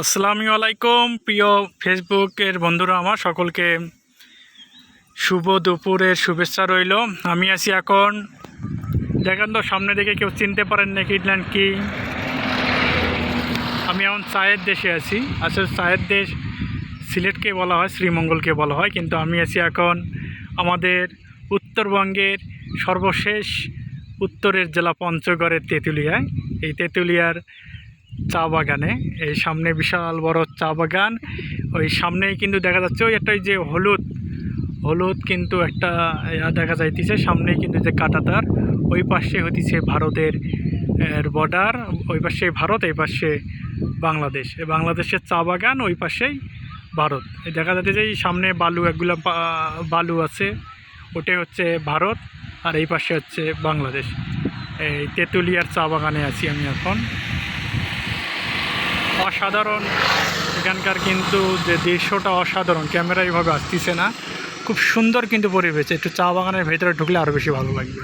আসসালামু আলাইকুম, প্রিয় ফেসবুকের বন্ধুরা, আমার সকলকে শুভ দুপুরের শুভেচ্ছা রইল। আমি আছি এখন, দেখেন তো, সামনে দেখে কেউ চিনতে পারেন না কি? আমি এখন চায়ের দেশে আছি। আসলে চায়ের দেশ সিলেটকে বলা হয়, শ্রীমঙ্গলকে বলা হয়, কিন্তু আমি আছি এখন আমাদের উত্তরবঙ্গের সর্বশেষ উত্তরের জেলা পঞ্চগড়ের তেঁতুলিয়ায়। এই তেঁতুলিয়ার চা বাগানে। এই সামনে বিশাল বড় চা বাগান। ওই সামনেই কিন্তু দেখা যাচ্ছে ওই একটা যে হলুদ হলুদ কিন্তু একটা দেখা যাইতেছে। সামনেই কিন্তু যে কাটাতার, ওই পাশে হইতেছে ভারতের বর্ডার ওই পাশে ভারত, এই পাশে বাংলাদেশ। বাংলাদেশের চা বাগান, ওই পাশেই ভারত। দেখা যাচ্ছে যে এই সামনে বালু একগুলো বালু আছে, ওটাই হচ্ছে ভারত আর এই পাশে হচ্ছে বাংলাদেশ। এই তেঁতুলিয়ার চা বাগানে আছি আমি এখন। অসাধারণ। এখানকার কিন্তু যে দৃশ্যটা অসাধারণ, ক্যামেরা এইভাবে আসতেছে না। খুব সুন্দর কিন্তু পরিবেশ, একটু চা বাগানের ভেতরে ঢুকলে আরও বেশি ভালো লাগবে।